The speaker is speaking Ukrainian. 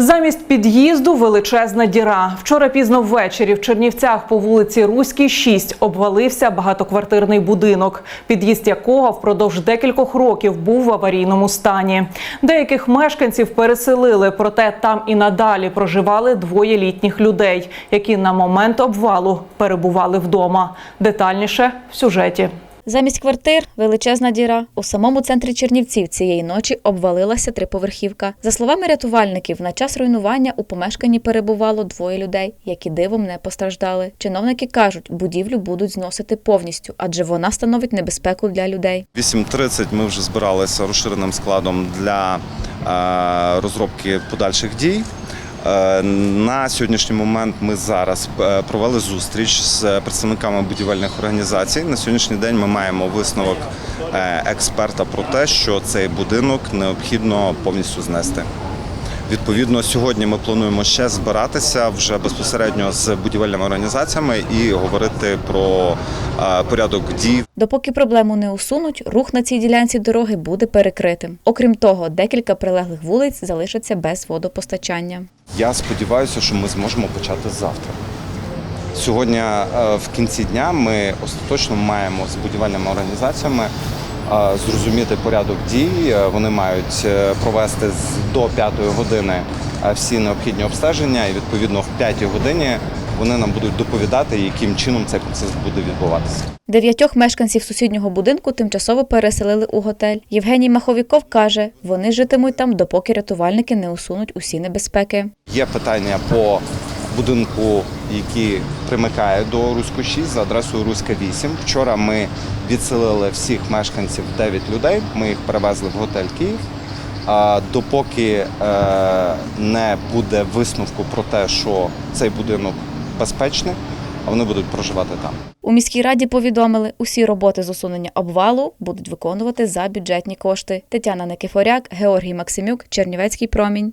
Замість під'їзду величезна діра. Вчора пізно ввечері в Чернівцях по вулиці Руській 6 обвалився багатоквартирний будинок, під'їзд якого впродовж декількох років був в аварійному стані. Деяких мешканців переселили, проте там і надалі проживали двоє літніх людей, які на момент обвалу перебували вдома. Детальніше в сюжеті. Замість квартир величезна діра. У самому центрі Чернівців цієї ночі обвалилася триповерхівка. За словами рятувальників, на час руйнування у помешканні перебувало двоє людей, які дивом не постраждали. Чиновники кажуть, будівлю будуть зносити повністю, адже вона становить небезпеку для людей. 8.30 ми вже збиралися розширеним складом для е, розробки подальших дій. Е, На сьогоднішній момент ми зараз е, провели зустріч з представниками будівельних організацій. На сьогоднішній день ми маємо висновок е, експерта про те, що цей будинок необхідно повністю знести. Відповідно, сьогодні ми плануємо ще збиратися вже безпосередньо з будівельними організаціями і говорити про е, порядок дій Допоки проблему не усунуть, рух на цій ділянці дороги буде перекритим. Окрім того, декілька прилеглих вулиць залишаться без водопостачання. Я сподіваюся, що ми зможемо почати завтра. Сьогодні е, в кінці дня ми остаточно маємо з будівельними організаціями зрозуміти порядок дій. Е, Вони мають е, провести до 5 години е, всі необхідні обстеження, і відповідно в 5 годині вони нам будуть доповідати, яким чином цей процес буде відбуватися. Дев'ятьох мешканців сусіднього будинку тимчасово переселили у готель. Євгеній Маховіков каже, вони житимуть там, допоки рятувальники не усунуть усі небезпеки. Є питання по будинку, який примикає до Руську 6 за адресою Руська 8. Вчора ми відселили всіх мешканців 9 людей. Ми їх перевезли в готель Київ. А допоки е, не буде висновку про те, що цей будинок безпечний, а вони будуть проживати там. У міській раді повідомили, усі роботи з усунення обвалу будуть виконувати за бюджетні кошти. Тетяна Никифоряк, Георгій Максимюк, Чернівецький промінь.